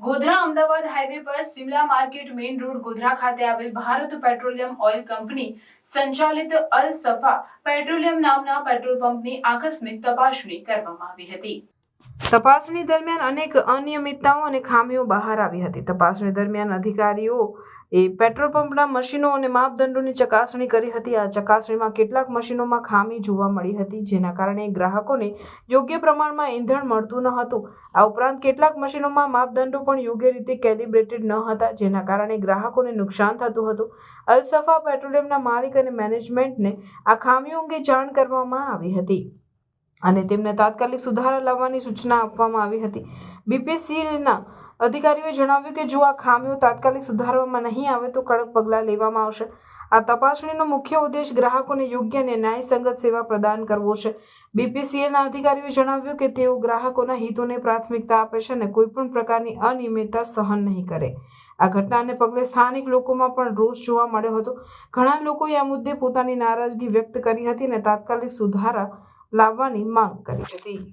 Godhra Ahmedabad highway પર Simla market main road Godhra ખાતે આવેલ ભારત પેટ્રોલિયમ ઓઇલ કંપની સંચાલિત અલ સફા પેટ્રોલિયમ નામના પેટ્રોલ પંપની આકસ્મિક તપાસણી કરવામાં આવી હતી. તપાસણી દરમિયાન અનેક અનિયમિતતાઓ અને ખામીઓ બહાર આવી હતી. તપાસણી દરમિયાન અધિકારીઓ એ પેટ્રોલ પંપના મશીનો અને માપદંડોની ચકાસણી કરી હતી. આ ચકાસણીમાં કેટલાક મશીનોમાં ખામી જોવા મળી હતી, જેના કારણે ગ્રાહકોને યોગ્ય પ્રમાણમાં ઈંધણ મળતું ન હતું. આ ઉપરાંત કેટલાક મશીનોમાં માપદંડો પણ યોગ્ય રીતે કેલિબ્રેટેડ ન હતા, જેના કારણે ગ્રાહકોને નુકસાન થતું હતું. અલસફા પેટ્રોલિયમના માલિક અને મેનેજમેન્ટને આ ખામીઓ અંગે જાણ કરવામાં આવી હતી. અને તેમને તાત્કાલિક સુધારા લાવવાની સૂચના આપવામાં આવી હતી. બીપીસીએલના અધિકારીઓએ જણાવ્યું કે જો આ ખામીઓ તાત્કાલિક સુધારવામાં નહીં આવે તો કડક પગલાં લેવામાં આવશે. આ તપાસણીનો મુખ્ય ઉદ્દેશ ગ્રાહકોને યોગ્ય અને ન્યાયસંગત સેવા પ્રદાન કરવો છે. બીપીસીએલના અધિકારીઓએ જણાવ્યું કે તેઓ ગ્રાહકોના હિતોને પ્રાથમિકતા આપે છે અને કોઈપણ પ્રકારની અનિયમિતતા સહન નહીં કરે. આ ઘટનાને પગલે સ્થાનિક લોકોમાં પણ રોષ જોવા મળ્યો હતો. ઘણા લોકોએ આ મુદ્દે પોતાની નારાજગી વ્યક્ત કરી હતી અને તાત્કાલિક સુધારા લાવવાની માંગ કરી હતી